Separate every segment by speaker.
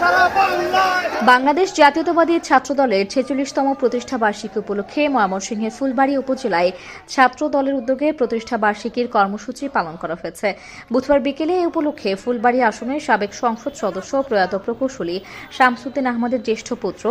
Speaker 1: সারা বাংলায়। বাংলাদেশ জাতীয়তাবাদী ছাত্র দলের ছেচল্লিশতম প্রতিষ্ঠা বার্ষিকী উপলক্ষে ময়মনসিংহের ফুলবাড়ী উপজেলায় ছাত্র দলের উদ্যোগে প্রতিষ্ঠা বার্ষিকীর কর্মসূচি পালন করা হয়েছে। বুধবার বিকেলে এই উপলক্ষে ফুলবাড়ী আসনের সাবেক সংসদ সদস্য প্রয়াত প্রকৌশলী শামসুদ্দিন আহমদের জ্যেষ্ঠ পুত্র,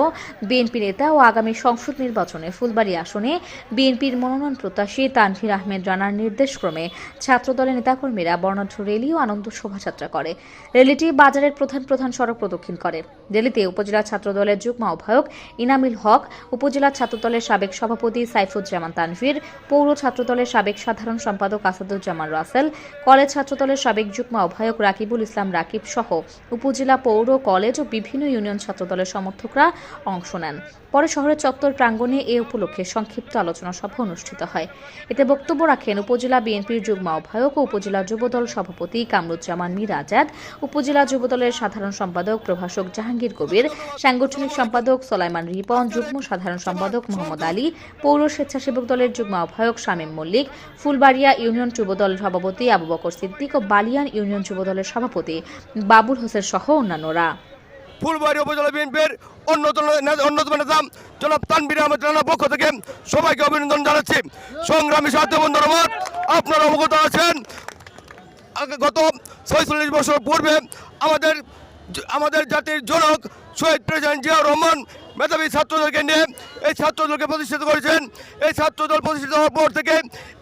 Speaker 1: বিএনপি নেতা ও আগামী সংসদ নির্বাচনে ফুলবাড়ী আসনে বিএনপির মনোনয়ন প্রত্যাশী তানভীর আহমেদ রানার নির্দেশক্রমে ছাত্রদলের নেতাকর্মীরা বর্ণাঢ্য র্যালি ও আনন্দ শোভাযাত্রা করে। র্যালিটি বাজারের প্রধান প্রধান সড়ক প্রদক্ষিণ করে। র্যালিতে উপজেলা ছাত্রদলের যুগ্ম আহ্বায়ক ইনামিল হক, উপজেলা ছাত্রদলের সাবেক সভাপতি সাইফুজ্জামান তানভীর, পৌর ছাত্রদলের সাবেক সাধারণ সম্পাদক আসাদুজ্জামান রাসেল, কলেজ ছাত্রদলের সাবেক যুগ্ম আহ্বায়ক রাকিবুল ইসলাম রাকিব সহ উপজেলা পৌর, কলেজ ও বিভিন্ন ইউনিয়ন ছাত্রদলের সমর্থকরা অংশ নেন। পরে শহরের চত্বর প্রাঙ্গণে এ উপলক্ষে সংক্ষিপ্ত আলোচনা সভা অনুষ্ঠিত হয়। এতে বক্তব্য রাখেন উপজেলা বিএনপির যুগ্ম আহ্বায়ক ও উপজেলা যুবদল সভাপতি কামরুজ্জামান মীর আজাদ উপজেলা যুবদলের সাধারণ সম্পাদক প্রভাষক জাহাঙ্গীর কবির সাংগঠনিক সম্পাদক সোলাইমান রিপন, যুগ্ম সাধারণ সম্পাদক মোহাম্মদ আলী, পৌর স্বেচ্ছাসেবক দলের যুগ্ম আহ্বায়ক শামীম মল্লিক, ফুলবাড়িয়া ইউনিয়ন যুবদল সভাপতি আবু বকর সিদ্দিক ও বালিয়ান ইউনিয়ন যুবদলের সভাপতি বাবুল হোসেন সহ অন্যান্যরা।
Speaker 2: ফুলবাড়ি উপজেলা বিএনপির অন্যতম অন্যতম নেতা জনাব তানবির আহমেদ রানার পক্ষ থেকে সবাইকে অভিনন্দন জানাচ্ছি। সংগ্রামী আপনারা অবগত আছেন। গত ছয়চল্লিশ বছর পূর্বে আমাদের আমাদের জাতির জনক শহীদ প্রেসিডেন্ট জিয়াউর রহমান, মেধাবী ছাত্রদলকে নিয়ে এই ছাত্রদলকে প্রতিষ্ঠিত করেছেন। এই ছাত্রদল প্রতিষ্ঠিত হওয়ার পর থেকে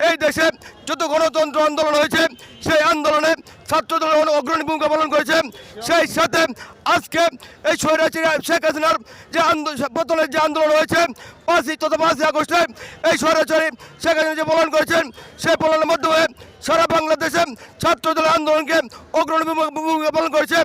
Speaker 2: এই দেশে যত গণতন্ত্র আন্দোলন হয়েছে, সেই আন্দোলনে ছাত্রদল অগ্রণী ভূমিকা পালন করেছে। সেই সাথে আজকে এই স্বৈরাচারী শেখ হাসিনার যে আন্দোলন যে আন্দোলন হয়েছে, পাঁচই তথা পাঁচই আগস্টে এই স্বৈরাচারী শেখ হাসিনা যে পালন করেছেন, সেই পলায়নের মাধ্যমে সারা বাংলাদেশে ছাত্রদলের আন্দোলনকে অগ্রণী ভূমিকা পালন করেছে।